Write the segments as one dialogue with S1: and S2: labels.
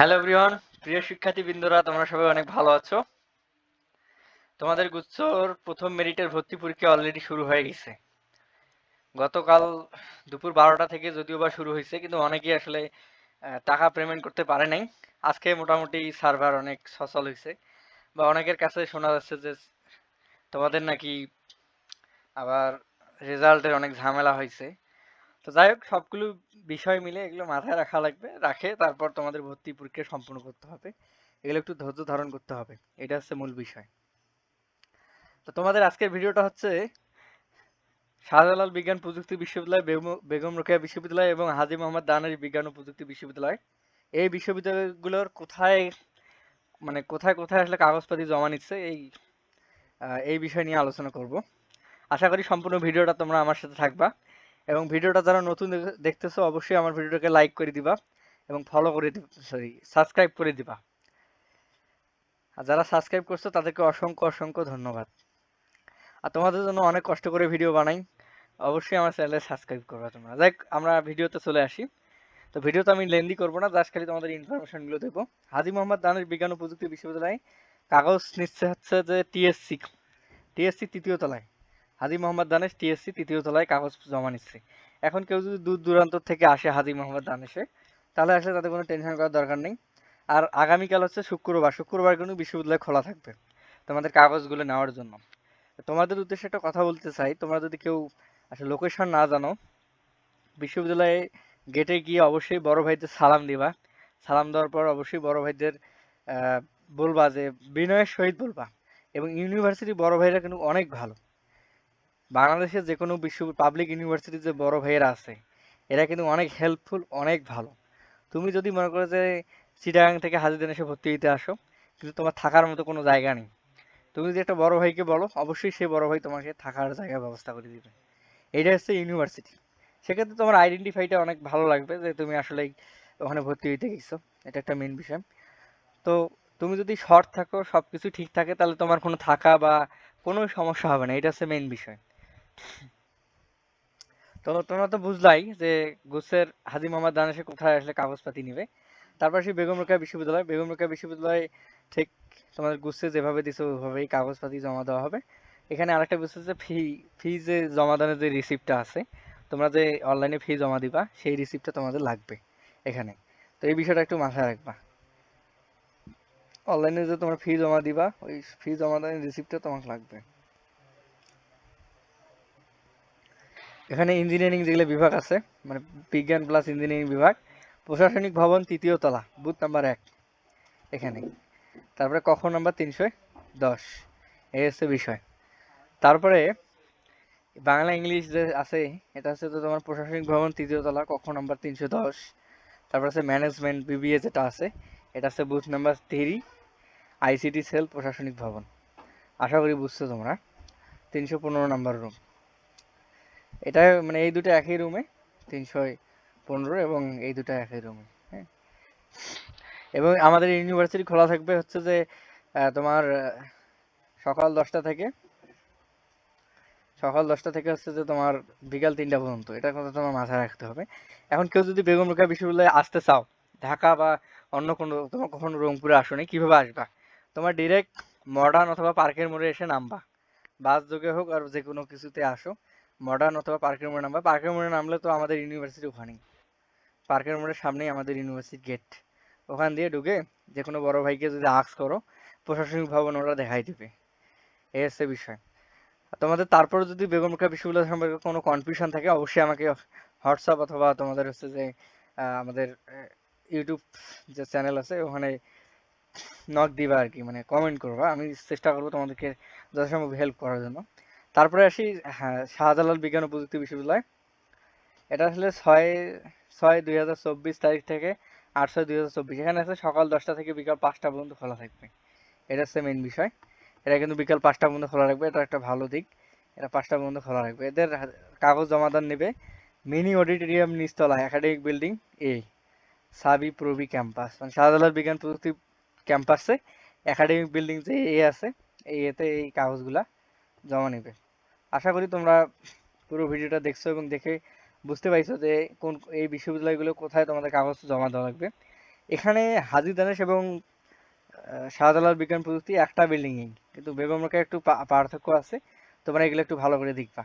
S1: Hello everyone প্রিয় শিক্ষার্থী বিন্দুরা তোমরা সবাই অনেক ভালো আছো? তোমাদের গুচ্ছর প্রথম মেরিটের ভর্তি পরীক্ষা অলরেডি শুরু হয়ে গেছে। গতকাল দুপুর বারোটা থেকে যদিও বা শুরু হয়েছে, কিন্তু অনেকেই আসলে টাকা পেমেন্ট করতে পারে নাই। আজকে মোটামুটি সার্ভার অনেক সচল হয়েছে। বা অনেকের কাছে শোনা যাচ্ছে যে, তোমাদের নাকি আবার রেজাল্টের অনেক ঝামেলা হয়েছে। তো যাই হোক, সবগুলো বিষয় মিলে এগুলো মাথায় রাখা লাগবে, রাখে তারপর তোমাদের ভর্তি পরীক্ষা সম্পূর্ণ করতে হবে। এগুলো একটু ধৈর্য ধারণ করতে হবে, এটা হচ্ছে মূল বিষয়। তো তোমাদের আজকের ভিডিওটা হচ্ছে শাহজালাল বিজ্ঞান প্রযুক্তি বিশ্ববিদ্যালয়, বেগম- রোকেয়া বিশ্ববিদ্যালয় এবং হাজী মোহাম্মদ দানারি বিজ্ঞান ও প্রযুক্তি বিশ্ববিদ্যালয়। এই বিশ্ববিদ্যালয়গুলোর কোথায় মানে কোথায় কোথায় আসলে কাগজপাতি জমা নিচ্ছে, এই এই বিষয় নিয়ে আলোচনা করব। আশা করি সম্পূর্ণ ভিডিওটা তোমরা আমার সাথে থাকবা। এবং ভিডিওটা যারা নতুন দেখতেছো, অবশ্যই আমার ভিডিওটাকে লাইক করে দিবা এবং ফলো করে দিবা সরি সাবস্ক্রাইব করে দিবা। আর যারা সাবস্ক্রাইব করছ, তাদেরকে অসংখ্য অসংখ্য ধন্যবাদ। আর তোমাদের জন্য অনেক কষ্ট করে ভিডিও বানাই। অবশ্যই আমার চ্যানেলে সাবস্ক্রাইব করবা তোমরা। যাই আমরা ভিডিওতে চলে আসি। তো ভিডিওতে আমি লেন্দি করব না জাস্ট খালি তোমাদের ইনফরমেশনগুলো দেবো। হাজি মোহাম্মদ দানের বিজ্ঞান ও প্রযুক্তি বিশ্ববিদ্যালয়ে, কাগজ নিচ্ছে হচ্ছে যে টিএসসি টিএসসি তৃতীয় তলায়। হাজি মোহাম্মদ দানেশ টিএসসি তৃতীয় তলায় কাগজ জমা নিচ্ছে। এখন কেউ যদি দূর দূরান্ত থেকে আসে হাজি মোহাম্মদ দানেশে, তাহলে আসলে তাদের কোনো টেনশন করার দরকার নেই। আর আগামীকাল হচ্ছে শুক্রবার। শুক্রবার কিন্তু বিশ্ববিদ্যালয় খোলা থাকবে তোমাদের কাগজগুলো নেওয়ার জন্য। তোমাদের উদ্দেশ্যে একটা কথা বলতে চাই। তোমরা যদি কেউ আসলে লোকেশন না জানো, বিশ্ববিদ্যালয়ে গেটে গিয়ে অবশ্যই বড় ভাইদের সালাম দিবা। সালাম দেওয়ার পর অবশ্যই বড় ভাইদের বলবা যে বিনয়ের সহিত বলবা। এবং ইউনিভার্সিটি বড় ভাইরা কিন্তু অনেক ভালো। বাংলাদেশের যে কোনো বিশ্ব পাবলিক ইউনিভার্সিটির যে বড় ভাইয়েরা আছে, এরা কিন্তু অনেক হেল্পফুল অনেক ভালো। তুমি যদি মনে করো যে চিটাগাং থেকে হাজিদের এসে ভর্তি দিতে আসো, কিন্তু তোমার থাকার মতো কোনো জায়গা নেই। তুমি যদি একটা বড় ভাইকে বলো, অবশ্যই সেই বড় ভাই তোমাকে থাকার জায়গার ব্যবস্থা করে দিবে। এটা হচ্ছে ইউনিভার্সিটি সেক্ষেত্রে তোমার আইডেন্টিফাইটা অনেক ভালো লাগবে যে তুমি আসলে ওখানে ভর্তি হইতে গেছো। এটা একটা মেন বিষয়। তো তুমি যদি শর্ট থাকো, সবকিছু ঠিক থাকে, তাহলে তোমার কোনো থাকা বা কোনো সমস্যা হবে না। এটা হচ্ছে মেন বিষয়। তো তোমরা তো বুঝলাই যে গুসের হাজি মোহাম্মদ দানেশে কোথায় আসলে কাগজপাতি নিবে? তারপর সেই বেগম রোকেয়া বিশ্ববিদ্যালয়। বেগম রোকেয়া বিশ্ববিদ্যালয়, ঠিক তোমাদের গুসে যেভাবে দিছে, ওইভাবেই কাগজপাতি জমা দেওয়া হবে। এখানে আরেকটা বিষয় হচ্ছে ফি ফি যে জমা দানের যে রিসিপ্টটা আছে, তোমরা যে অনলাইনে ফি জমা দিবা, সেই রিসিপ্টটা তোমাদের লাগবে এখানে। তো এই বিষয়টা একটু মাথায় রাখবা। অনলাইনে যে তোমরা ফি জমা দিবা, ওই ফি জমা দানের রিসিপ্টটা তোমাকে লাগবে। এখানে ইঞ্জিনিয়ারিং যেগুলো বিভাগ আছে মানে বিজ্ঞান প্লাস ইঞ্জিনিয়ারিং বিভাগ, প্রশাসনিক ভবন তৃতীয় তলা বুথ নাম্বার এক, এখানে। তারপরে কক্ষ নাম্বার তিনশো দশ, এই হচ্ছে বিষয়। তারপরে বাংলা ইংলিশ যে আছে, এটা হচ্ছে তো তোমার প্রশাসনিক ভবন তৃতীয় তলা কক্ষ নাম্বার তিনশো দশ, তারপর আছে ম্যানেজমেন্ট বিবিএ যেটা আছে, এটা হচ্ছে booth number three ICT cell প্রশাসনিক ভবন। আশা করি বুঝছ তোমরা, তিনশো পনেরো নাম্বার রুম এটা মানে এই দুটো একই রুমে তিনশো পনেরো এবং এই দুটো একই রুমে হ্যাঁ। এবং আমাদের ইউনিভার্সিটি খোলা থাকবে হচ্ছে যে তোমার সকাল দশটা থেকে, সকাল দশটা থেকে হচ্ছে যে তোমার বিকাল তিনটা পর্যন্ত, এটা কথা তোমার মাথায় রাখতে হবে। এখন কেউ যদি বেগম রোকেয়া বিশ্ববিদ্যালয়ে আসতে চাও, ঢাকা বা অন্য কোনো, তোমার কখনো রংপুরে আসোনি, কীভাবে আসবা? তোমার ডিরেক্ট মডার্ন অথবা পার্কের মোড়ে এসে নামবা। বাস যোগে হোক আর যে কোনো কিছুতে আসো। মডার্ন অথবা পার্কের মোড়ে নামবা। পার্কের মোড়ে নামলে তো আমাদের ইউনিভার্সিটি ওখানেই। পার্কের মোড়ের সামনেই আমাদের ইউনিভার্সিটি গেট ওখান দিয়ে ঢুকে যে কোনো বড় ভাইকে যদি আক্স করো, প্রশাসনিক ভবন ওরা দেখাই দিবে। এই হচ্ছে বিষয়। তোমাদের তারপরে যদি বেগম রোকেয়া বিশ্ববিদ্যালয় সম্পর্কে কোনো কনফিউশন থাকে, অবশ্যই আমাকে হোয়াটসঅ্যাপ অথবা তোমাদের হচ্ছে যে আমাদের ইউটিউব যে চ্যানেল আছে, ওখানে নক দিবা আর কি। মানে কমেন্ট করবা। আমি চেষ্টা করব তোমাদেরকে যথাসম্ভব হেল্প করার জন্য। তারপরে আসি হ্যাঁ শাহজালাল বিজ্ঞান ও প্রযুক্তি বিশ্ববিদ্যালয়। এটা আসলে ছয় ছয় দুই হাজার চব্বিশ তারিখ থেকে আট ছয় দুই হাজার চব্বিশ। এখানে আছে সকাল দশটা থেকে বিকাল পাঁচটা পর্যন্ত খোলা থাকবে। এটা হচ্ছে মেন বিষয়। এটা কিন্তু বিকাল পাঁচটা পর্যন্ত খোলা রাখবে এটা একটা ভালো দিক। এটা পাঁচটা পর্যন্ত খোলা রাখবে এদের কাগজ জমাদান নেবে। মিনি অডিটোরিয়াম নিচতলা একাডেমিক বিল্ডিং এ সাবি প্রবি ক্যাম্পাস মানে শাহজালাল বিজ্ঞান প্রযুক্তি ক্যাম্পাসে একাডেমিক বিল্ডিং যে এ আছে এতে এই কাগজগুলা জমা নেবে। আশা করি তোমরা পুরো ভিডিওটা দেখছ এবং দেখে বুঝতে পারছ যে কোন এই বিশ্ববিদ্যালয়গুলো কোথায় তোমাদের কাগজ জমা দেওয়া লাগবে। এখানে হাজী দানেশ এবং শাহজালাল বিজ্ঞান প্রযুক্তি একটা বিল্ডিং কিন্তু বেগম রোকেয়া একটু পার্থক্য আছে। তোমরা এগুলো একটু ভালো করে দেখবা।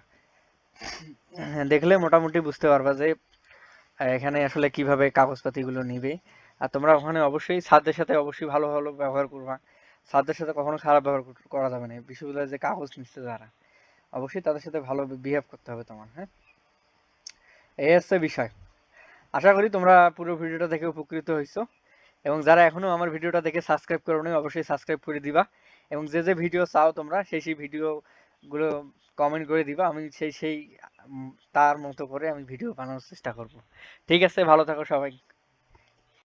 S1: হ্যাঁ, দেখলে মোটামুটি বুঝতে পারবা যে এখানে আসলে কীভাবে কাগজপাতিগুলো নিবে। আর তোমরা ওখানে অবশ্যই ছাত্রদের সাথে অবশ্যই ভালো ভালো ব্যবহার করবা। ছাত্রদের সাথে কখনো খারাপ ব্যবহার করা যাবে না। বিশ্ববিদ্যালয়ে যে কাগজ নিচ্ছে যারা, অবশ্যই তাদের সাথে ভালো বিহেভ করতে হবে তোমার হ্যাঁ? এই হচ্ছে বিষয়। আশা করি তোমরা পুরো ভিডিওটা দেখে উপকৃত হয়েছো। এবং যারা এখনও আমার ভিডিওটা দেখে সাবস্ক্রাইব করো নি অবশ্যই সাবস্ক্রাইব করে দিবা। এবং যে যে ভিডিও চাও তোমরা, সেই সেই ভিডিও গুলো কমেন্ট করে দিবা। আমি সেই সেই তার মতো করে আমি ভিডিও বানানোর চেষ্টা করব। ঠিক আছে, ভালো থাকো সবাই।